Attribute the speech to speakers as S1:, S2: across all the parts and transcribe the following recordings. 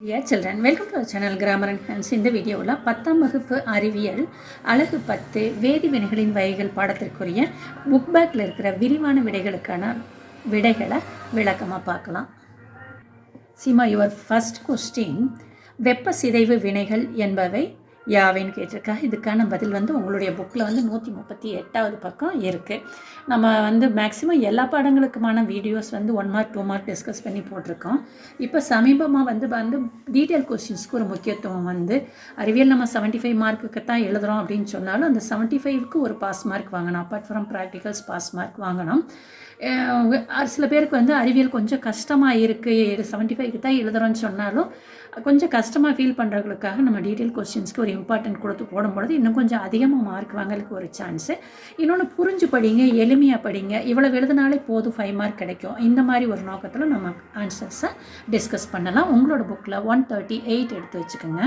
S1: Dear children welcome to channel grammar and hands இந்த வீடியோவில் பத்தாம் வகுப்பு அறிவியல் அழகு பத்து வேதி வினைகளின் வகைகள் பாடத்திற்குரிய புக் பேக்கில் இருக்கிற விரிவான விடைகளுக்கான விடைகளை விளக்கமாக பார்க்கலாம். சீமா யுவர் ஃபஸ்ட் கொஸ்டின் வெப்ப சிதைவு வினைகள் என்பவை யாவைன்னு கேட்டிருக்கா இதுக்கான பதில் வந்து உங்களுடைய புக்கில் வந்து நூற்றி முப்பத்தி எட்டாவது பக்கம் இருக்குது நம்ம வந்து மேக்ஸிமம் எல்லா பாடங்களுக்குமான வீடியோஸ் வந்து one mark two mark discuss பண்ணி போட்டிருக்கோம். இப்போ சமீபமாக வந்து வந்து டீட்டெயில் கொஸ்டின்ஸ்க்கு ஒரு முக்கியத்துவம் வந்து அறிவியல் நம்ம செவன்ட்டி ஃபைவ் மார்க்குக்கு தான் எழுதுகிறோம் அப்படின்னு சொன்னாலும் அந்த செவன்ட்டி ஃபைவ்க்கு ஒரு பாஸ் மார்க் வாங்கணும். Apart from practicals pass mark வாங்கணும். சில பேருக்கு வந்து அறிவியல் கொஞ்சம் கஷ்டமாக இருக்குது செவன்ட்டி ஃபைவ்க்கு தான் எழுதுகிறோன்னு சொன்னாலும் கொஞ்சம் கஷ்டமாக ஃபீல் பண்ணுறவங்களுக்காக நம்ம டீட்டெயில் கொஸ்டின்ஸ்க்கு ஒரு இம்பார்ட்டன்ட் கொடுத்து போடும்பொழுது இன்னும் கொஞ்சம் அதிகமாக மார்க் வாங்கலுக்கு ஒரு சான்ஸு இன்னொன்று புரிஞ்சு படிங்க எளிமையாக படிங்க. இவ்வளோ எழுதினாலே போதும் ஃபைவ் மார்க் கிடைக்கும். இந்த மாதிரி ஒரு நோக்கத்தில் நம்ம ஆன்சர்ஸை டிஸ்கஸ் பண்ணலாம். உங்களோட புக்கில் ஒன் தேர்ட்டி எயிட் எடுத்து வச்சுக்கோங்க.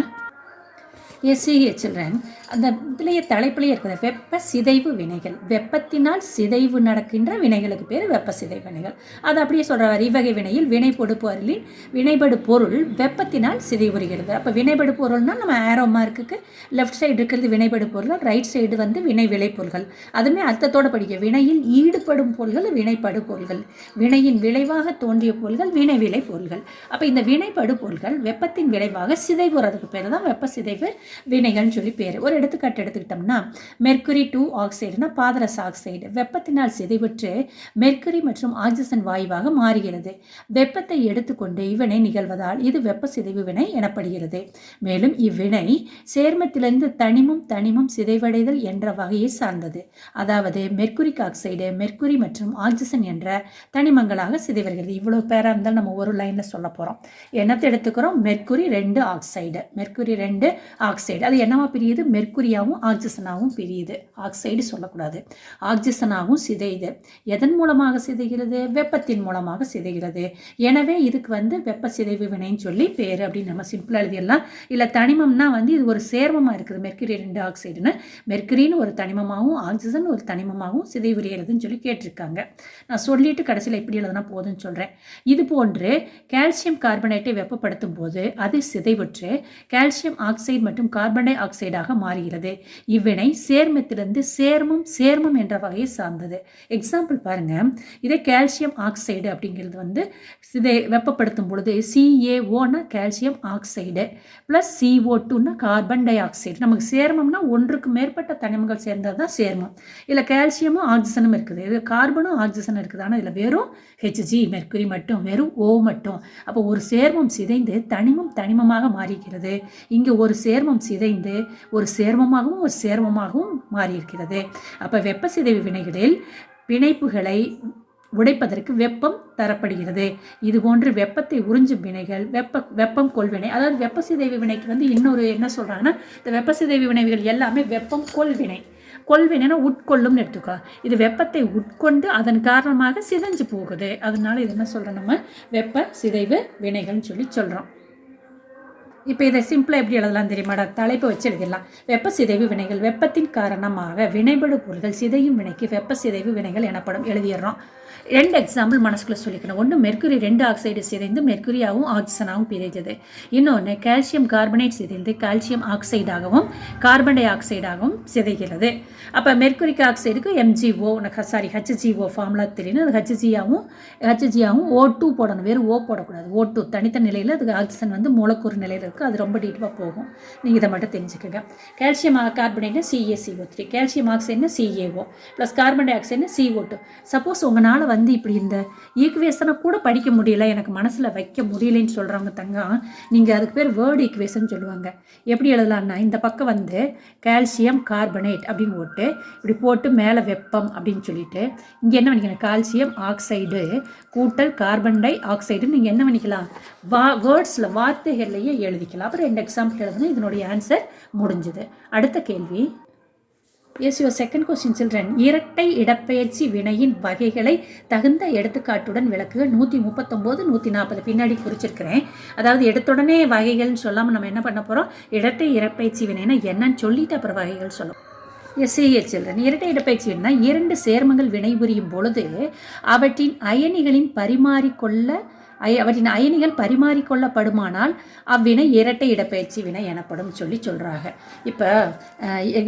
S1: எஸ்சிஏ சில்ட்ரன் அந்த இதுலேயே தலைப்பிலேயே இருக்கிற வெப்ப சிதைவு வினைகள். வெப்பத்தினால் சிதைவு நடக்கின்ற வினைகளுக்கு பேர் வெப்ப சிதைவு வினைகள். அது அப்படியே சொல்கிறார் இவ்வகை வினையில் வினைப்படு பொருளின் வினைபடு பொருள் வெப்பத்தினால் சிதைவுறுகிறது அப்போ வினைபடு பொருள்னால் நம்ம ஆரோ மார்க்குக்கு லெஃப்ட் சைடு இருக்கிறது வினைபடு பொருள் ரைட் சைடு வந்து வினை விளைபொருள்கள் அதுவுமே அர்த்தத்தோடு படிக்க வினையில் ஈடுபடும் பொருள்கள் வினைப்படு பொருள்கள் வினையின் விளைவாக தோன்றிய பொருள்கள் வினை விளை பொருள்கள் அப்போ இந்த வினைப்படு பொருள்கள் வெப்பத்தின் விளைவாக சிதைவுறதுக்கு பேர் தான் வெப்ப சிதைவு வினைகள்னு சொல்லி பேர். ஒரு எடுத்துக்காட்டு எடுத்துக்கிட்டோம்னா மெர்க்குரி டூ ஆக்சைடுனா பாதரச ஆக்சைடு வெப்பத்தினால் சிதைவுற்று மெர்க்குரி மற்றும் ஆக்சிஜன் வாயுவாக மாறுகிறது. வெப்பத்தை எடுத்துக்கொண்டு இவ்வினை நிகழ்வதால் இது வெப்ப சிதைவு வினை எனப்படுகிறது. மேலும் இவ்வினை சேர்மத்திலிருந்து தனிமம் தனிமம் சிதைவடைதல் என்ற வகையை சார்ந்தது. அதாவது மெர்க்குரிக் ஆக்சைடு மெர்க்குரி மற்றும் ஆக்சிஜன் என்ற தனிமங்களாக சிதைவருகிறது இவ்வளோ பேராக இருந்தால் நம்ம ஒரு லைனில் சொல்ல போகிறோம் என்னத்தை எடுத்துக்கிறோம்? மெர்க்குரி ரெண்டு ஆக்சைடு மெர்க்குரி ரெண்டு ஆக்சைடு. அது என்னவா பிரியுது? மெர்க்குரியாவும் ஆக்சிஜனாகவும் பிரியுது. ஆக்சைடு சொல்லக்கூடாது. ஆக்சிஜனாகவும் சிதையுது. எதன் மூலமாக சிதைகிறது? வெப்பத்தின் மூலமாக சிதைகிறது. எனவே இதுக்கு வந்து வெப்ப சிதைவு வினைன்னு சொல்லி பேர் அப்படின்னு நம்ம சிம்பிளாக எழுதிடலாம். இல்லை தனிமம்னா வந்து இது ஒரு சேர்மமாக இருக்குது. மெர்க்குரி ரெண்டு ஆக்சைடுன்னு. மெர்க்குரின்னு ஒரு தனிமமாகவும் ஆக்சிஜன் ஒரு தனிமமாகவும் சிதைவுறுகிறதுன்னு சொல்லி கேட்டிருக்காங்க. நான் சொல்லிட்டு கடைசியில் எப்படி எழுதுனா போதும்னு சொல்கிறேன் இது போன்று கால்சியம் கார்பனேட்டை வெப்பப்படுத்தும் போது அது சிதைவுற்று கால்சியம் ஆக்சைடு மற்றும் கார்பன் டை ஆக்சைடாக மாறுகிறது. இவ்வினை சேர்மத்திலிருந்து சேர்மம் சேர்மம் என்ற வகையை சார்ந்தது. எக்ஸாம்பிள் பாருங்க. இதே கால்சியம் ஆக்சைடு அப்படிங்கிறது வந்து இதை வெப்பப்படுத்தும் பொழுது சிஏஓனா கால்சியம் ஆக்சைடு ப்ளஸ் சிஓ டூனா கார்பன் டை ஆக்சைடு நமக்கு சேர்மம்னா ஒன்றுக்கு மேற்பட்ட தனிமங்கள் சேர்ந்தது தான் சேர்மம். இதில் கால்சியமும் ஆக்சிஜனும் இருக்குது. இது கார்பனும் ஆக்சிஜனும் இருக்குது. ஆனால் இதில் வெறும் ஹெச்ஜி மெர்க்குரி மட்டும் வெறும் ஓ மட்டும். அப்போ ஒரு சேர்மம் சிதைந்து தனிமம் தனிமமாக மாறிக்கிறது. இங்கே ஒரு சேர்மம் சிதைந்து ஒரு சேர்மமாகவும் ஒரு சேர்மமாகவும் மாறியிருக்கிறது. அப்போ வெப்ப சிதைவு வினைகளில் பிணைப்புகளை உடைப்பதற்கு வெப்பம் தரப்படுகிறது. இது போன்று வெப்பத்தை உறிஞ்சும் வினைகள் வெப்ப வெப்பம் கொள்வினை அதாவது வெப்ப சிதைவு வினைக்கு வந்து இன்னொரு என்ன சொல்கிறாங்கன்னா இந்த வெப்ப சிதைவு வினைகள் எல்லாமே வெப்பம் கொள்வினை கொள்வினைனா உட்கொள்ளும்னு எடுத்துக்கோ. இது வெப்பத்தை உட்கொண்டு அதன் காரணமாக சிதைஞ்சு போகுது. அதனால இது என்ன சொல்கிறோம் நம்ம? வெப்ப சிதைவு வினைகள்னு சொல்லி சொல்கிறோம் இப்போ இதை சிம்பிளாக எப்படி எழுதலாம் தெரியுமாடா தலைப்பு வச்சு எழுதிடலாம். வெப்ப சிதைவு வினைகள் வெப்பத்தின் காரணமாக வினைபடு பொருள்கள் சிதையும் வினைக்கு வெப்ப சிதைவு வினைகள் எனப்படும். எழுதிடுறோம். ரெண்டு எக்ஸாம்பிள் மனசுக்குள்ள சொல்லிக்கணும். ஒன்று மெர்க்குரி ரெண்டு ஆக்சைடு சிதைந்து மெர்க்குரியாகவும் ஆக்சிஜனாகவும் பிரிஞ்சது. இன்னொன்று கால்சியம் கார்பனேட் சிதைந்து கால்சியம் ஆக்சைடாகவும் கார்பன் டை ஆக்சைடாகவும் சிதைகிறது. அப்போ மெர்க்குரிக் ஆக்சைடுக்கு எம்ஜிஓ சாரி ஹெச்ஜிஓ ஃபார்முலா தெரியணும் அது ஹெச்ஜியாகவும் ஹெச்ஜியாகவும் ஓ டூ போடணும். வெறும் ஓ போடக்கூடாது. ஓ டூ தனித்த நிலையில் அதுக்கு ஆக்சிஜன் வந்து மூலக்கூறு நிலையில் இருக்குது அது ரொம்ப டீட்டெயிலாக போகும். நீங்கள் இதை மட்டும் தெரிஞ்சுக்கோங்க. கால்சியம் கார்பனேட்னா சிஏசிஓ த்ரீ கால்சியம் ஆக்சைடுனா சிஏஓ ப்ளஸ் கார்பன் டை ஆக்சைடுனா சிஓ டூ சப்போஸ் உங்களால் வந்து இப்படி இந்த ஈக்குவேஷனை கூட படிக்க முடியல எனக்கு மனசில் வைக்க முடியலன்னு சொல்கிறவங்க தங்கம் நீங்கள் அதுக்கு பேர் வேர்டு ஈக்குவேஷன் சொல்லுவாங்க. எப்படி எழுதலாம்னா இந்த பக்கம் வந்து கால்சியம் கார்பனேட் அப்படின்னு போட்டு இப்படி போட்டு மேலே வெப்பம் அப்படின்னு சொல்லிட்டு இங்கே என்ன பண்ணிக்கணும் கால்சியம் ஆக்சைடு கூட்டல் கார்பன் டை ஆக்சைடுன்னு நீங்கள் என்ன பண்ணிக்கலாம் வா வேர்ட்ஸில் வார்த்தைகள்லையே எழுதிக்கலாம். அப்புறம் ரெண்டு எக்ஸாம்பிள் எழுதுனா இதனுடைய ஆன்சர் முடிஞ்சுது. அடுத்த கேள்வி. Yes your second question children இரட்டை இடப்பெயர்ச்சி வினையின் வகைகளை தகுந்த எடுத்துக்காட்டுடன் விளக்குக. நூற்றி முப்பத்தொம்போது நூற்றி நாற்பது. பின்னாடி குறிச்சிருக்கிறேன். அதாவது எடுத்துடனே வகைகள்னு சொல்லாமல் நம்ம என்ன பண்ண போகிறோம் இரட்டை இடப்பெயர்ச்சி வினைனா என்னன்னு சொல்லிட்டு அப்புறம் வகைகள் சொல்லும். எஸ்ஏஏ சில்ட்ரன் இரட்டை இடப்பெயர்ச்சி வினைனா இரண்டு சேர்மங்கள் வினைபுரியும் பொழுது அவற்றின் அயனிகளின் பரிமாறிக்கொள்ள அவற்றின் அயனிகள் பரிமாறிக்கொள்ளப்படுமானால் அவ்வினை இரட்டை இடப்பெயர்ச்சி வினை எனப்படும் சொல்லி சொல்கிறாங்க இப்போ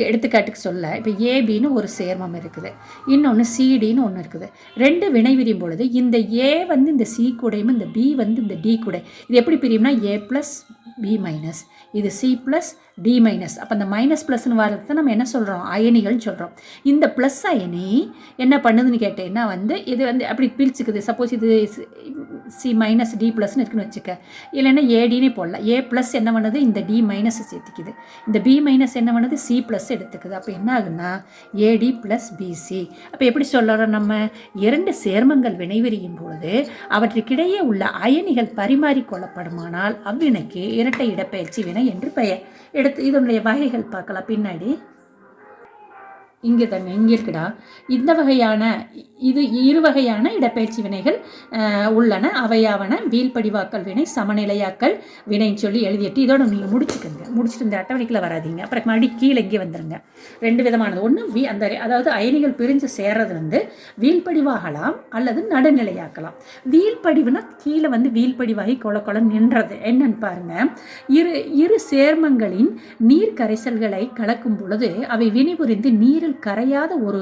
S1: எடுத்துக்காட்டுக்கு சொல்ல இப்போ ஏபின்னு ஒரு சேர்மம் இருக்குது. இன்னொன்று சிடின்னு ஒன்று இருக்குது. ரெண்டு வினை விரியும் பொழுது இந்த ஏ வந்து இந்த சி கூடையும் இந்த பி வந்து இந்த டி கூட இது எப்படி பிரியும்னா ஏ ப்ளஸ் பி மைனஸ் இது சி ப்ளஸ் டி மைனஸ் அப்போ அந்த மைனஸ் ப்ளஸ்னு வரதுக்கு நம்ம என்ன சொல்கிறோம் அயனிகள்னு சொல்கிறோம் இந்த ப்ளஸ் அயனி என்ன பண்ணுதுன்னு கேட்டேன்னா வந்து இது வந்து அப்படி பிரிச்சுக்குது. சப்போஸ் இது சி மைனஸ் டி ப்ளஸ்னு இருக்குன்னு வச்சுக்க. இல்லைன்னா ஏடினே போடலாம். ஏ ப்ளஸ் என்ன பண்ணுது? இந்த டி மைனஸ் சேர்த்துக்குது. இந்த பி மைனஸ் என்ன பண்ணுது? சி ப்ளஸ் எடுத்துக்குது. அப்போ என்ன ஆகுன்னா ஏடி ப்ளஸ் பிசி அப்போ எப்படி சொல்கிறோம் நம்ம? இரண்டு சேர்மங்கள் வினைவிரியும் பொழுது அவற்றுக்கிடையே உள்ள அயனிகள் பரிமாறிக்கொள்ளப்படுமானால் அவ்வினைக்கு இரட்டை இடப்பெயர்ச்சி வினை என்று பெயர். எடுத்து இதனுடைய வகைகள் பார்க்கலாம். பின்னாடி. இங்கே தாங்க இங்கே இருக்குடா. இந்த வகையான இது இரு வகையான இடப்பெயர்ச்சி வினைகள் உள்ளன. அவையாவன வீழ்படிவாக்கல் வினை சமநிலையாக்கல் வினைன்னு சொல்லி எழுதிட்டு இதோட நீங்கள் முடிச்சுக்கோங்க. முடிச்சுட்டு இந்த அட்டவணைக்குள்ள வராதீங்க. அப்புறம் மறுபடியும் கீழே இங்கே வந்துருங்க. ரெண்டு விதமானது. ஒன்று வீ அந்த அதாவது அயனிகள் பிரிஞ்சு சேர்றது வந்து வீழ்படிவாகலாம் அல்லது நடுநிலையாக்கலாம். வீழ்படிவுனா கீழே வந்து வீழ்படிவாகி கொல கொல நின்றது. என்னன்னு பாருங்க. இரு இரு சேர்மங்களின் நீர் கரைசல்களை கலக்கும் பொழுது அவை வினைபுரிந்து நீரில் கரையாத ஒரு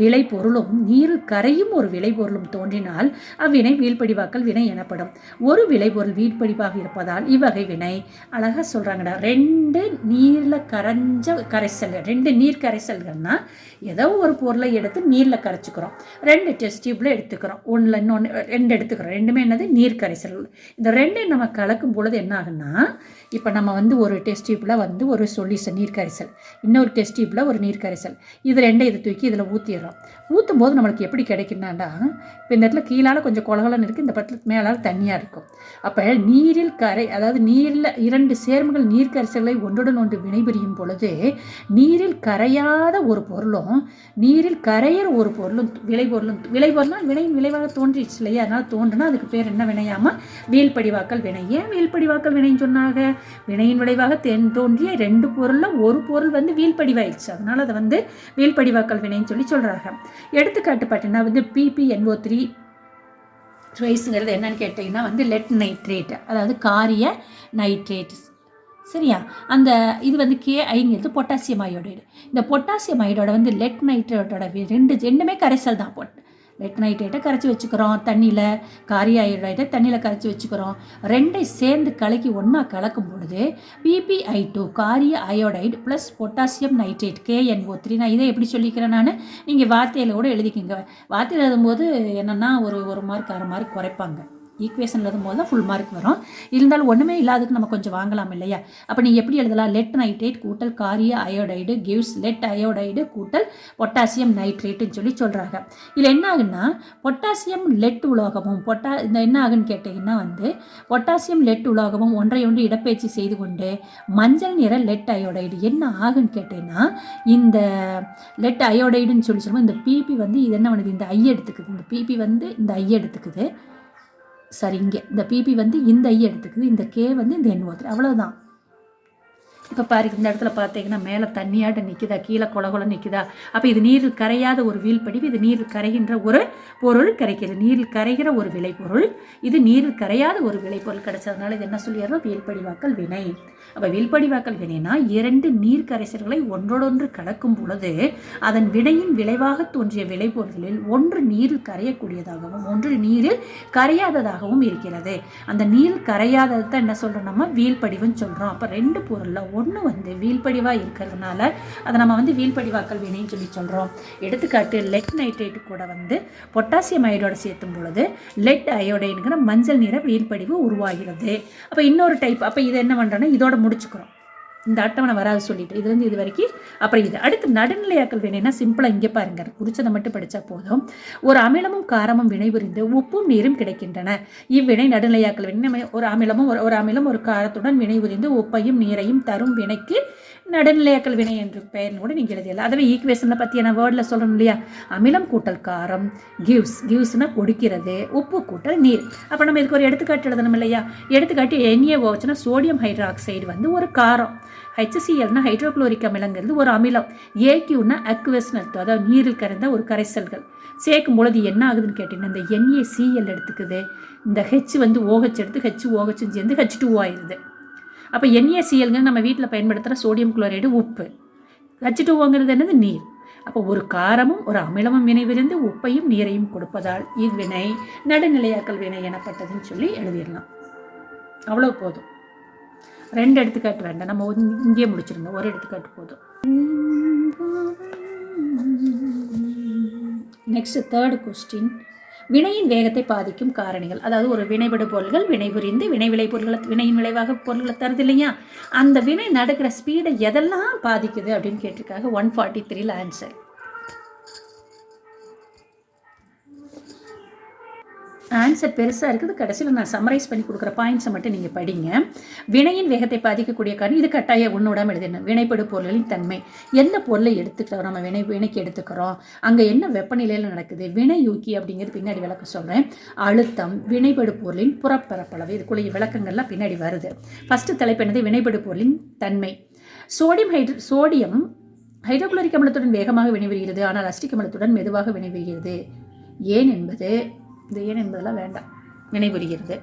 S1: விளைபொருளும் நீரில் அறையும் ஒரு விளைபொருளும் தோன்றினால் அவ்வினை வீழ்படிவாக்கல் வினை எனப்படும். ஒரு விளைபொருள் வீழ்படிவாக இருப்பதால் இவ்வகை வினை. அழகா சொல்றாங்கடா. ரெண்டு நீரில் கரைஞ்ச கரைசல் ரெண்டு நீர் கரைசல்கள்னா ஏதோ ஒரு பொருளை எடுத்து நீரில் கரைச்சிக்கிறோம். ரெண்டு டெஸ்ட் டியூப்பில் எடுத்துக்கிறோம். ஒன்றில் இன்னொன்று ரெண்டு எடுத்துக்கிறோம். ரெண்டுமே என்னது? நீர் கரைசல்கள் இந்த ரெண்டையும் நம்ம கலக்கும் பொழுது என்ன ஆகுன்னா இப்போ நம்ம வந்து ஒரு டெஸ்ட் டியூப்பில் வந்து ஒரு சொல்யூஷன் நீர் கரைசல். இன்னொரு டெஸ்ட் டியூப்பில் ஒரு நீர் கரைசல். இது ரெண்டை இதை தூக்கி இதில் ஊற்றிடுறோம் ஊற்றும் போது நம்மளுக்கு எப்படி கிடைக்குன்னாண்டா இப்போ இந்த இடத்துல கீழால் கொஞ்சம் குலகலன்னு இருக்குது இந்த படத்தில் மேலால் தனியாக இருக்கும். அப்போ நீரில் கரை அதாவது நீரில் இரண்டு சேர்மங்கள் நீர் கரைசல்களை ஒன்றுடன் ஒன்று வினைபுரியும் பொழுது நீரில் கரையாத ஒரு பொருளும் நீரில் கரையிற ஒரு பொருளும் விளைபொருளும் விளைபொருள்னா வினையின் விளைவாக தோன்றிடுச்சு இல்லையா? அதனால் தோன்றுனா அதுக்கு பேர் என்ன வினையாமல் வீழ்படிவாக்கல் வினை. ஏன் வீழ்படிவாக்கல் வினைன்னு சொன்னாங்க? வினையின் விளைவாக தென் தோன்றிய ரெண்டு பொருளில் ஒரு பொருள் வந்து வீழ்படிவாயிடுச்சு. அதனால் அதை வந்து வீழ்படிவாக்கல் வினைன்னு சொல்லி சொல்கிறாங்க எடுத்துக்காட்டு பார்த்தீங்கன்னா வந்து பிபிஎன்ஓ த்ரீ ட்ரைஸுங்கிறது என்னன்னு கேட்டிங்கன்னா வந்து லெட் நைட்ரேட் அதாவது காரிய நைட்ரேட்ஸ் சரியா? அந்த இது வந்து கே ஐங்கிறது பொட்டாசியம் அயோடைடு இந்த பொட்டாசியம் அயோடோட வந்து லெட் நைட்ரேட்டோட ரெண்டு ரெண்டுமே கரைசல் தான் பொட் லெட் நைட்ரேட்டை கரைச்சி வச்சுக்கிறோம். தண்ணியில் காரிய அயோடைட்டை தண்ணியில் கரைச்சி வச்சுக்கிறோம். ரெண்டை சேர்ந்து கலக்கி ஒன்றா கலக்கும் பொழுது பிபிஐ டூ காரிய iodide plus potassium nitrate KNO three நான் இதை எப்படி சொல்லிக்கிறேன் நான்? நீங்கள் வார்த்தையில் கூட எழுதிக்கோங்க. வார்த்தையில் எழுதும்போது என்னென்னா ஒரு ஒரு மார்க் அரை மார்க் குறைப்பாங்க. ஈக்குவேஷன் எழுதும்போது தான் ஃபுல் மார்க் வரும். இருந்தாலும் ஒன்றுமே இல்லாததுக்கு நம்ம கொஞ்சம் வாங்கலாம் இல்லையா? அப்போ நீங்கள் எப்படி எழுதலாம்? லெட் நைட்ரேட் கூட்டல் காரிய அயோடைடு கிவ்ஸ் லெட் அயோடைடு கூட்டல் பொட்டாசியம் நைட்ரேட்டுன்னு சொல்லி சொல்கிறாங்க இதில் என்ன ஆகுன்னா பொட்டாசியம் லெட் உலோகமும் பொட்டா இந்த என்ன ஆகுன்னு கேட்டிங்கன்னா வந்து பொட்டாசியம் லெட் உலோகமும் ஒன்றை ஒன்று இடப்பெயர்ச்சி செய்து கொண்டு மஞ்சள் நிற லெட் அயோடைடு என்ன ஆகுன்னு கேட்டிங்கன்னா இந்த லெட் அயோடைடுன்னு சொல்லி சொல்லுவோம் இந்த பிபி வந்து இது என்ன பண்ணுது? இந்த ஐ எடுத்துக்குது. இந்த பிபி வந்து இந்த ஐ எடுத்துக்குது. சரி இங்கே. இந்த பிபி வந்து இந்த ஐ எடுத்துக்குது இந்த கே வந்து இந்த என் ஓத்துரு அவ்வளோதான் இப்போ பாருங்க இந்த இடத்துல பார்த்தீங்கன்னா மேலே தண்ணியாட்ட நிற்குதா கீழே குளகுளம் கொல நிற்குதா அப்போ இது நீரில் கரையாத ஒரு வீழ்படிவு இது நீரில் கரைகின்ற ஒரு பொருள் கிடைக்கிறது. நீரில் கரைகிற ஒரு விளைபொருள் இது நீரில் கரையாத ஒரு விளைபொருள் கிடைச்சதுனால இது என்ன சொல்லிடுறோம்? வீழ்படிவாக்கல் வினை. அப்போ வீழ்படிவாக்கல் வினைனா இரண்டு நீர் கரைசல்களை ஒன்றோடொன்று கலக்கும் பொழுது அதன் வினையின் விளைவாக தோன்றிய விளைபொருள்களில் ஒன்று நீரில் கரையக்கூடியதாகவும் ஒன்று நீரில் கரையாததாகவும் இருக்கிறது. அந்த நீர் கரையாதது தான் என்ன சொல்கிறோம் நம்ம? வீழ்படிவுன்னு சொல்கிறோம் அப்போ ரெண்டு பொருளில் ஒன்று வந்து வீழ்படிவாக இருக்கிறதுனால அதை நம்ம வந்து வீழ்படிவாக்கல் வினைன்னு சொல்லி சொல்கிறோம் எடுத்துக்காட்டு லெட் நைட்ரேட் கூட வந்து பொட்டாசியம் அயோடோட சேர்த்தும் பொழுது லெட் அயோடைனுங்கிற மஞ்சள் நிற வீழ்படிவு உருவாகிறது. அப்போ இன்னொரு டைப் அப்போ இதை என்ன பண்ணுறோன்னா இதோட முடிச்சுக்கிறோம். இந்த அட்டவணை வராது சொல்லிட்டு. இதுலேருந்து இது வரைக்கும் அப்புறம் இது. அடுத்து நடுநிலையாக்கள் வேணும்னா சிம்பிளாக இங்கே பாருங்க. குறிச்சதை மட்டும் படித்தா போதும். ஒரு அமிலமும் காரமும் வினைபுரிந்து உப்பும் நீரும் கிடைக்கின்றன. இவ்வினை நடுநிலையாக்கள் வேணும். நம்ம ஒரு அமிலமும் ஒரு ஒரு அமிலம் ஒரு காரத்துடன் வினைபுரிந்து உப்பையும் நீரையும் தரும் வினைக்கு நடுநிலையாக்கல் வினை என்று பெயர்னு கூட நீங்கள் எழுதியல. அதுவே ஈக்குவேஷனில் பற்றி என்ன வேர்டில் சொல்கிறோம் இல்லையா? அமிலம் கூட்டல் காரம் கிவ்ஸ் கிவ்ஸ்னா கொடுக்கிறது உப்பு கூட்டல் நீர். அப்போ நம்ம இதுக்கு ஒரு எடுத்துக்காட்டு எழுதணும் இல்லையா? எடுத்துக்காட்டு என்ஏஓ வச்சுன்னா சோடியம் ஹைட்ராக்சைடு வந்து ஒரு காரம். ஹெச்சிஎல்னா ஹைட்ரோக்ளோரிக் அமிலங்கிறது ஒரு அமிலம். ஏக்யூனா அக்வஸ்னு அர்த்தம் அதாவது நீரில் கரைந்த ஒரு கரைசல்கள். சேர்க்கும் பொழுது என்ன ஆகுதுன்னு கேட்டிங்கன்னா இந்த என்ஏசிஎல் எடுத்துக்குது. இந்த ஹெச் வந்து ஓஹெச் எடுத்து ஹெச் ஓஹெச்சும் சேர்ந்து ஹெச் டூ ஆயிடுது அப்போ என்ஏசிஎல்ங்கிறது நம்ம வீட்டில் பயன்படுத்துகிற சோடியம் குளோரைடு உப்பு. வச்சுட்டு ஓங்கிறது என்னது? நீர். அப்போ ஒரு காரமும் ஒரு அமிலமும் வினைவிருந்து உப்பையும் நீரையும் கொடுப்பதால் இவ்வினை நடுநிலையாக்கல் வினை எனப்பட்டதுன்னு சொல்லி எழுதிடலாம். அவ்வளோ போதும். ரெண்டு எடுத்துக்காட்டு வேண்டாம். நம்ம இங்கேயே முடிச்சிருந்தோம் ஒரு எடுத்துக்காட்டு போதும். நெக்ஸ்ட் தேர்ட் கொஸ்டின் வினையின் வேகத்தை பாதிக்கும் காரணிகள். அதாவது ஒரு வினைபடு பொருள்கள் வினைபுரிந்து வினை விளை பொருள்களை வினையின் விளைவாக பொருள்களை தருது இல்லையா? அந்த வினை நடக்கிற ஸ்பீடை எதெல்லாம் பாதிக்குது அப்படின்னு கேட்டிருக்காங்க. ஒன் ஃபார்ட்டி த்ரீல ஆன்சர் ஆன்சர் பெருசாக இருக்குது. கடைசியில் நான் சம்மரைஸ் பண்ணி கொடுக்குற பாயிண்ட்ஸை மட்டும் நீங்கள் படிங்க. வினையின் வேகத்தை பாதிக்கக்கூடிய காரணம் இது கட்டாயம் உன்னோட எழுதிடணும் வினைப்படு பொருளின் தன்மை. எந்த பொருளை எடுத்துக்கிறோம்? நம்ம வினை வினைக்கு எடுத்துக்கிறோம். அங்கே என்ன வெப்பநிலையில் நடக்குது? வினை யூக்கி அப்படிங்கிறது பின்னாடி விளக்க சொல்கிறேன் அழுத்தம் வினைப்படு பொருளின் புறப்பரப்பளவு. இதுக்குள்ள விளக்கங்கள்லாம் பின்னாடி வருது. ஃபஸ்ட்டு தலைப்பு என்னது? வினைப்படு பொருளின் தன்மை. சோடியம் ஹைட்ரோ சோடியம் ஹைட்ரோகுளோரிக் அமிலத்துடன் வேகமாக வினைவருகிறது ஆனால் அஸ்டிக் அமிலத்துடன் மெதுவாக வினைவருகிறது ஏன் என்பது இந்த ஏன் என்பதெல்லாம் வேண்டாம். நினைவுறுகிறது.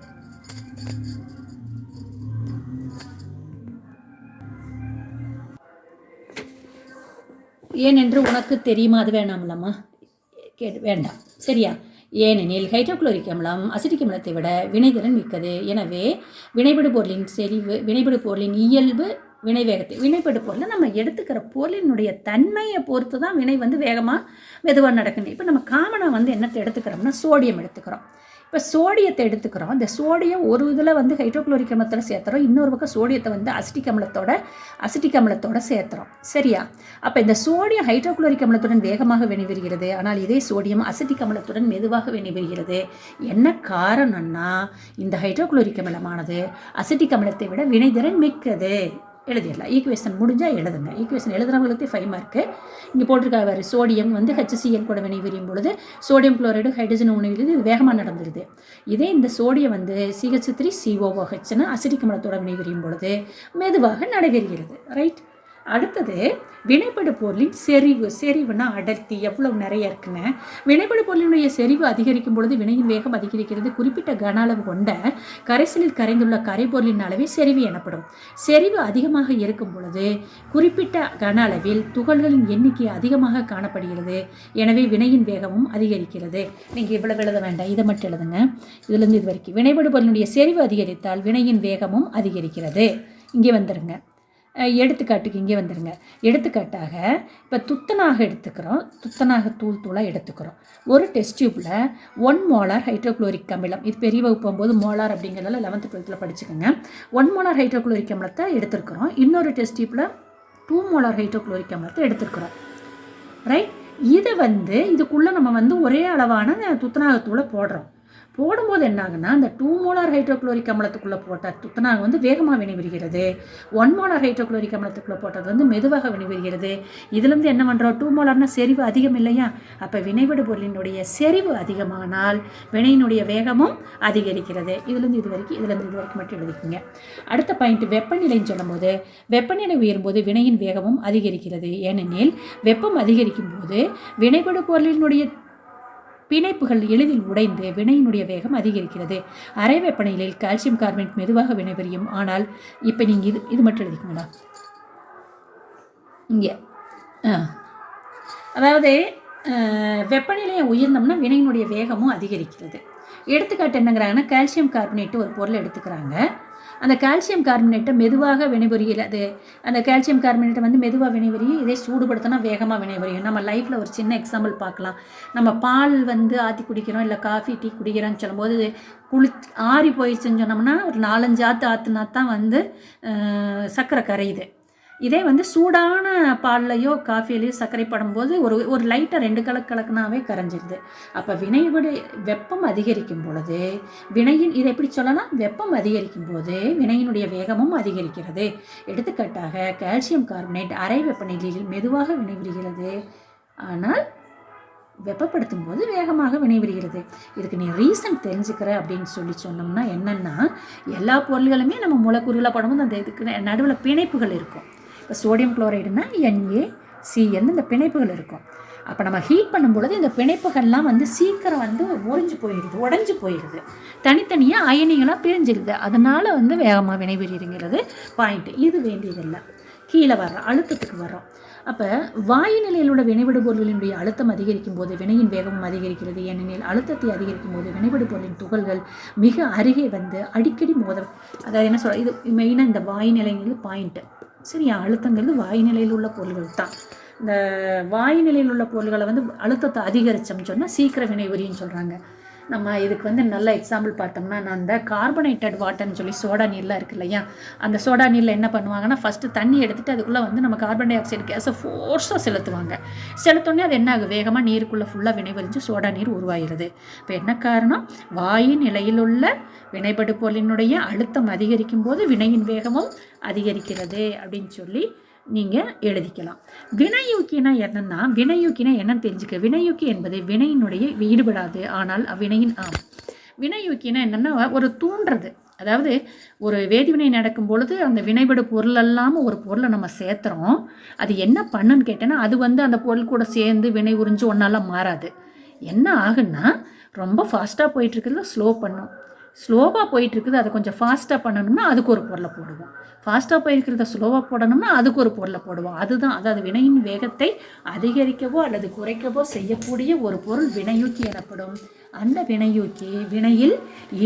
S1: ஏன் என்று உனக்கு தெரியுமா? அது வேணாம்லம்மா கேட்டு வேண்டாம். சரியா? ஏனெனில் ஹைட்ரோக்ளோரிக் அமிலம் அசிட்டிக் அமிலத்தை விட வினைதிறன் மிக்கது. எனவே வினைபடு பொருளின் செறிவு வினைபடு பொருளின் இயல்பு வினை வேகத்தை வினைப்படு பொருளில் நம்ம எடுத்துக்கிற பொருளினுடைய தன்மையை பொறுத்து தான் வினை வந்து வேகமாக மெதுவாக நடக்கணும் இப்போ நம்ம காமனாக வந்து என்னத்தை எடுத்துக்கிறோம்னா சோடியம் எடுத்துக்கிறோம். இப்போ சோடியத்தை எடுத்துக்கிறோம். இந்த சோடியம் ஒரு இதில் வந்து ஹைட்ரோக்ளோரிக் அமிலத்தில் சேர்த்துறோம். இன்னொரு பக்கம் சோடியத்தை வந்து அசிட்டிக் அமிலத்தோட அசிட்டிக் அமிலத்தோட சேர்த்துறோம். சரியா? அப்போ இந்த சோடியம் ஹைட்ரோக்ளோரிக் அமிலத்துடன் வேகமாக வினைபெறுகிறது ஆனால் இதே சோடியம் அசிட்டிக் அமிலத்துடன் மெதுவாக வினைவருகிறது என்ன காரணம்னா இந்த ஹைட்ரோக்ளோரிக் அமிலமானது அசிட்டிக் அமிலத்தை விட வினைதிறன் மிக்கது. எழுதிடலாம். ஈக்குவேஷன் முடிஞ்சால் எழுதுங்க. ஈக்குவேஷன் எழுதுறவங்களுக்கு ஃபைவ் மார்க்கு இங்கே போட்டிருக்கா வேறு சோடியம் வந்து ஹெச்சிஎல் கூட வினைவிரியும் பொழுது சோடியம் குளோரைடு ஹைட்ரஜன் உணவில் இது வேகமாக நடந்துருது. இதே இந்த சோடியம் வந்து சிஹெச் த்ரீ சிஓஓஹெச்னா அசிடிக் அமிலத்தோட வினைவிரியும் பொழுது மெதுவாக நடைபெறுகிறது. ரைட் அடுத்தது வினைப்படு பொருளின் செறிவு. செறிவுனா அடர்த்தி எவ்வளவு நிறைய இருக்குன்னு. வினைப்படு பொருளினுடைய செறிவு அதிகரிக்கும் பொழுது வினையின் வேகம் அதிகரிக்கிறது. குறிப்பிட்ட கன அளவு கொண்ட கரைசலில் கரைந்துள்ள கரைபொருளின் அளவே செறிவு எனப்படும். செறிவு அதிகமாக இருக்கும் பொழுது குறிப்பிட்ட கன அளவில் துகள்களின் எண்ணிக்கை அதிகமாக காணப்படுகிறது. எனவே வினையின் வேகமும் அதிகரிக்கிறது. நீங்கள் இவ்வளவு எழுத வேண்டாம். இதை மட்டும் எழுதுங்க. இதுலேருந்து இது வரைக்கும். வினைப்படு பொருளினுடைய செறிவு அதிகரித்தால் வினையின் வேகமும் அதிகரிக்கிறது. இங்கே வந்துடுங்க எடுத்துக்காட்டுக்கு இங்கே வந்துடுங்க எடுத்துக்காட்டாக இப்போ துத்தனாக எடுத்துக்கிறோம். துத்தனாக தூள் தூளாக எடுத்துக்கிறோம். ஒரு டெஸ்ட் டியூப்பில் ஒன் மோலார் ஹைட்ரோக்ளோரிக் அமிலம் இது பெரிய வகுப்பு போகும்போது மோலார் அப்படிங்கிறதால லெவன்த்து டுவெல்த்தில் படிச்சுக்கோங்க. ஒன் மோலார் ஹைட்ரோக்ளோரிக் அமிலத்தை எடுத்துருக்குறோம். இன்னொரு டெஸ்ட் டியூப்பில் டூ மோலார் ஹைட்ரோக்ளோரிக் அமிலத்தை எடுத்துருக்குறோம். ரைட் இதை வந்து இதுக்குள்ளே நம்ம வந்து ஒரே அளவான துத்தநாகத்தூளை போடுறோம். போடும்போது என்னாகுன்னா அந்த டூ மோலார் ஹைட்ரோக்ளோரிக் அமிலத்துக்குள்ளே போட்ட துத்தநாகம் வந்து வேகமாக வினைவிடுகிறது ஒன் மோலார் ஹைட்ரோக்ளோரிக் அமிலத்துக்குள்ளே போட்டது வந்து மெதுவாக வினைவிடுகிறது இதுலேருந்து என்ன பண்ணுறோம் டூ மோலார்னா செறிவு அதிகம் இல்லையா? அப்போ வினைவிடு பொருளினுடைய செறிவு அதிகமானால் வினையினுடைய வேகமும் அதிகரிக்கிறது. இதுலேருந்து இது வரைக்கும் இதுலேருந்து இது வரைக்கும் மட்டும் எழுதிக்கோங்க. அடுத்த பாயிண்ட் வெப்பநிலைன்னு சொல்லும்போது வெப்பநிலை உயரும்போது வினையின் வேகமும் அதிகரிக்கிறது. ஏனெனில் வெப்பம் அதிகரிக்கும் போது வினைபடு பொருளினுடைய பிணைப்புகள் எளிதில் உடைந்து வினையினுடைய வேகம் அதிகரிக்கிறது. அரை வெப்பநிலையில் கால்சியம் கார்பனேட் மெதுவாக வினைபுரியும். ஆனால் இப்போ நீங்கள் இது இது மட்டும் எழுதிக்கோங்களா இங்கே. அதாவது வெப்பநிலையை உயர்ந்தோம்னா வினையினுடைய வேகமும் அதிகரிக்கிறது. எடுத்துக்காட்டு என்னங்கிறாங்கன்னா கால்சியம் கார்பனேட்டு ஒரு பொருளை எடுத்துக்கிறாங்க. அந்த கால்சியம் கார்பனேட்டை மெதுவாக வினைபுரியல அது அந்த கால்சியம் கார்பனேட்டை வந்து மெதுவாக வினைபுரியும். இதே சூடுபடுத்தினா வேகமாக வினைபுரியும். நம்ம லைஃப்பில் ஒரு சின்ன எக்ஸாம்பிள் பார்க்கலாம். நம்ம பால் வந்து ஆற்றி குடிக்கிறோம் இல்லை காஃபி டீ குடிக்கிறோம்னு சொல்லும்போது குளி ஆறி போயிடுச்சுன்னு சொன்னோம்னா ஒரு நாலஞ்சு ஆற்று ஆற்றுனா தான் வந்து சர்க்கரை கரையுது. இதே வந்து சூடான பால்லையோ காஃபிலையோ சர்க்கரை படும்போது ஒரு ஒரு லைட்டாக ரெண்டு கலக்கு கலக்குனாவே கரைஞ்சிருது. அப்போ வினையுடைய வெப்பம் அதிகரிக்கும் பொழுது வினையின் இதை எப்படி சொல்லலாம்? வெப்பம் அதிகரிக்கும் போது வினையினுடைய வேகமும் அதிகரிக்கிறது. எடுத்துக்காட்டாக கால்சியம் கார்பனேட் அரை வெப்பநிலையில் மெதுவாக வினைபுரிகிறது. ஆனால் வெப்பப்படுத்தும் போது வேகமாக வினைபுரிகிறது. இதுக்கு நீ ரீசன் தெரிஞ்சுக்கிற அப்படின்னு சொல்லி சொன்னோம்னா என்னென்னா எல்லா பொருள்களுமே நம்ம மூலக்கூறுகளாக படமும் அந்த இதுக்கு நடுவில் பிணைப்புகள் இருக்கும். இப்போ சோடியம் குளோரைடுனா என்ஏ சிஎன் இந்த பிணைப்புகள் இருக்கும். அப்போ நம்ம ஹீட் பண்ணும்பொழுது இந்த பிணைப்புகள்லாம் வந்து சீக்கிரம் வந்து முறிஞ்சு போயிடுது உடஞ்சி போயிடுது. தனித்தனியாக அயனிகளாக பிரிஞ்சிருது. அதனால் வந்து வேகமாக வினைபுரியுதுங்கிறது பாயிண்ட்டு இது வேண்டியதில்லை. கீழே வர்றோம் அழுத்தத்துக்கு வர்றோம். அப்போ வாயு நிலையிலுள்ள வினைவிடு பொருளினுடைய அழுத்தம் அதிகரிக்கும் போது வினையின் வேகமும் அதிகரிக்கிறது. ஏனெனில் அழுத்தத்தை அதிகரிக்கும் போது வினைவிடு பொருளின் துகள்கள் மிக அருகே வந்து அடிக்கடி மோத அதாவது என்ன சொல்ற இது மெயினாக இந்த வாயு நிலைங்கிறது பாயிண்ட்டு சரியா அழுத்தங்கிறது வாய்நிலையில் உள்ள பொருள்கள் தான். இந்த வாய்நிலையில் உள்ள பொருள்களை வந்து அழுத்தத்தை அதிகரித்தோம்னு சொன்னால் சீக்கிர வினைபுரின்னு சொல்கிறாங்க நம்ம இதுக்கு வந்து நல்ல எக்ஸாம்பிள் பார்த்தோம்னா நான் அந்த கார்பனேட்டட் வாட்டர்னு சொல்லி சோடா நீர்லாம் இருக்கு இல்லையா? அந்த சோடா நீரில் என்ன பண்ணுவாங்கன்னா ஃபஸ்ட்டு தண்ணி எடுத்துகிட்டு அதுக்குள்ளே வந்து நம்ம கார்பன் டை ஆக்சைடு கேஸை ஃபோர்ஸாக செலுத்துவாங்க. செலுத்தோடனே அது என்ன ஆகும்? வேகமாக நீருக்குள்ளே ஃபுல்லாக வினைபறிஞ்சு சோடா நீர் உருவாகிறது இப்போ என்ன காரணம்? வாயு நிலையில் உள்ள வினைபடு பொருளினுடைய அழுத்தம் அதிகரிக்கும் போது வினையின் வேகமும் அதிகரிக்கிறது அப்படின்னு சொல்லி நீங்கள் எழுதிக்கலாம். வினையூக்கினா என்னன்னா வினையூக்கினா என்னன்னு தெரிஞ்சுக்க. வினையூக்கி என்பது வினையினுடைய ஈடுபடாது. ஆனால் அவ்வினையின் ஆம். வினையூக்கினா என்னென்னா ஒரு தூண்டுறது. அதாவது ஒரு வேதிவினை நடக்கும் பொழுது அந்த வினைபடு பொருள் இல்லாமல் ஒரு பொருளை நம்ம சேர்த்துறோம். அது என்ன பண்ணுன்னு கேட்டேன்னா அது வந்து அந்த பொருள் கூட சேர்ந்து வினை உறிஞ்சு ஒன்றால் மாறாது. என்ன ஆகுன்னா ரொம்ப ஃபாஸ்ட்டாக போயிட்டுருக்கிறத ஸ்லோ பண்ணும். ஸ்லோவாக போயிட்டுருக்குது அதை கொஞ்சம் ஃபாஸ்ட்டாக பண்ணணும்னா அதுக்கு ஒரு பொருளை போடுவோம். ஃபாஸ்ட்டாக போயிருக்கிறத ஸ்லோவாக போடணும்னா அதுக்கு ஒரு பொருளை போடுவோம். அதுதான் அதாவது வினையின் வேகத்தை அதிகரிக்கவோ அல்லது குறைக்கவோ செய்யக்கூடிய ஒரு பொருள் வினையூக்கி எனப்படும். அந்த வினையூக்கி வினையில்